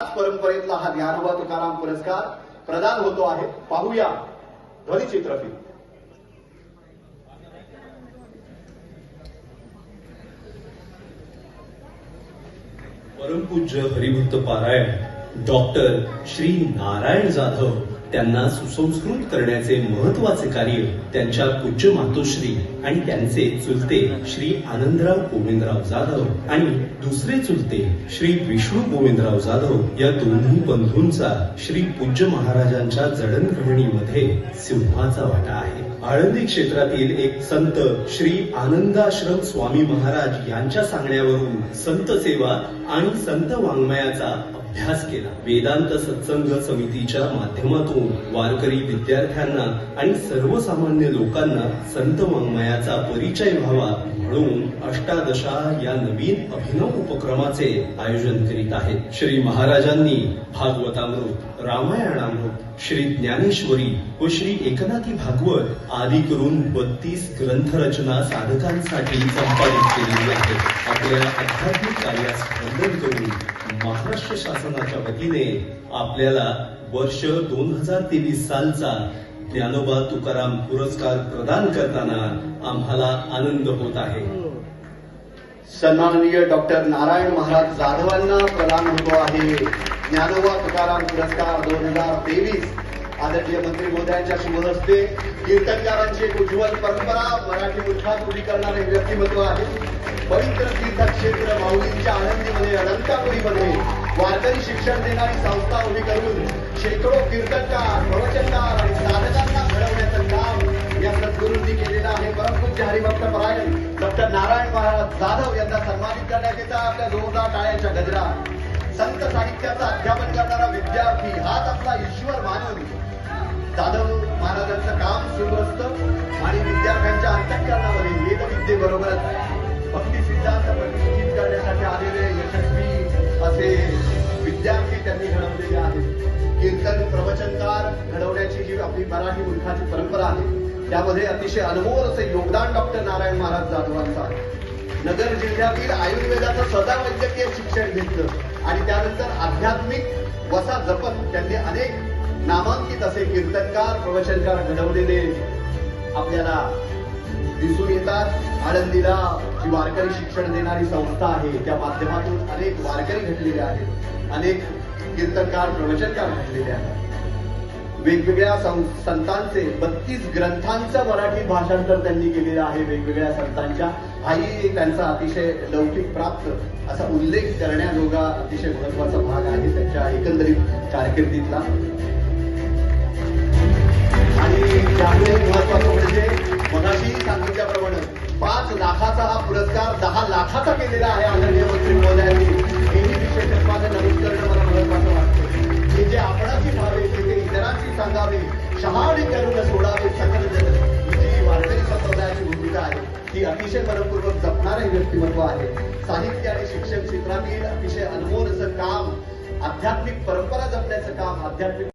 आज परंपरेतला हा ज्ञानोबा तुकाराम पुरस्कार प्रदान होतो आहे. पाहूया ध्वनिचित्रफित परमपूज्य हरिभक्त पारायण डॉक्टर श्री नारायण जाधव त्यांना सुसंस्कृत करण्याचे महत्त्वाचे कार्य त्यांच्या पूज्य मातोश्री आणि त्यांचे चुलते श्री आनंदराव गोविंदराव जाधव आणि दुसरे चुलते श्री विष्णू गोविंदराव जाधव या दोन्ही बंधूंचा श्री पूज्य महाराजांच्या जडणघडणीमध्ये सिंहाचा वाटा आहे. आळंदी क्षेत्रातील एक संत श्री आनंदाश्रम स्वामी महाराज यांच्या सांगण्यावरून संत सेवा आणि संत वाङ्मयाचा अभ्यास केला. वेदांत सत्संग समितीच्या माध्यमातून वारकरी विद्यार्थ्यांना आणि सर्वसामान्य लोकांना संत वाङ्मयाचा परिचय व्हावा म्हणून अष्टादशा या नवीन अभिनव उपक्रमाचे आयोजन करीत आहेत. श्री महाराजांनी भागवतामृत रामायणामृत श्री ज्ञानेश्वरी व श्री एकनाथी भागवत आदी करून बत्तीस ग्रंथरचना साधकांसाठी संपादित केलेली आहे आपल्या आध्यात्मिक कार्यास वंदन करून महाराष्ट्र शासनाच्या वतीने आपल्याला वर्ष दोन हजार तेवीस सालचा ज्ञानोबा तुकाराम पुरस्कार प्रदान करताना आम्हाला आनंद होत आहे. सन्माननीय डॉक्टर नारायण महाराज जाधवांना प्रदान होतो आहे. ज्ञानोबा तुकाराम पुरस्कार दोन हजार तेवीस आदरणीय मंत्री मोदयांच्या शुभ हस्ते कीर्तनकारांची एक उज्ज्वल परंपरा मराठी मुठात उभी करणारे व्यक्तिमत्व आहे. पवित्र तीर्थक्षेत्र माऊलींच्या आनंदीमध्ये अनंतापुरीमध्ये वारकरी शिक्षण देणारी संस्था उभी करून शेकडो कीर्तनकार प्रवचनकार आणि साधकांना घडवण्याचं काम या सद्गुरूंनी केलेलं आहे. परमपूज्य हरिभक्त परायण डॉक्टर नारायण महाराज जाधव यांना सन्मानित करण्यात येतं आपल्या जोरदार टाळ्यांच्या गजरा संत साहित्याचं अध्यापन करणारा विद्यार्थी हाच आपला ईश्वर मानव. जाधव महाराजांचं काम सुरू असतं आणि विद्यार्थ्यांच्या अंतःकरणामध्ये वेदविद्येबरोबरच भक्ती सिद्धांत प्रतिष्ठित करण्यासाठी आलेले यशस्वी असे विद्यार्थी त्यांनी घडवलेले आहेत. कीर्तन प्रवचनकार घडवण्याची जी आपली मराठी मुलखाची परंपरा आहे. त्यामध्ये अतिशय अनमोल असे योगदान डॉक्टर नारायण महाराज जाधवांचं आहे. नगर जिल्ह्यातील आयुर्वेदाचं स्वतः वैद्यकीय शिक्षण घेतलं. आणि त्यानंतर आध्यात्मिक वसा जपत त्यांनी अनेक नामांकित असे कीर्तनकार प्रवचनकार घडवलेले आपल्याला दिसून येतात. आळंदीला जी वारकरी शिक्षण देणारी संस्था आहे त्या माध्यमातून अनेक वारकरी घडलेले आहेत. अनेक कीर्तनकार प्रवचनकार घडलेले आहेत. वेगवेगळ्या सं- संतांचे बत्तीस ग्रंथांचं मराठी भाषांतर त्यांनी केलेलं आहे वेगवेगळ्या संतांच्या. हाही त्यांचा अतिशय लौकिक प्राप्त असा उल्लेख करण्याजोगा अतिशय महत्त्वाचा भाग आहे त्यांच्या एकंदरीत कारकिर्दीतला. आणि त्यामुळे महत्वाचं म्हणजे ही अतिशय मनपूर्वक जपणारे व्यक्तिमत्व आहे. साहित्य आणि शिक्षण क्षेत्रातील अतिशय अनमोल असं काम आध्यात्मिक परंपरा जपण्याचं काम आध्यात्मिक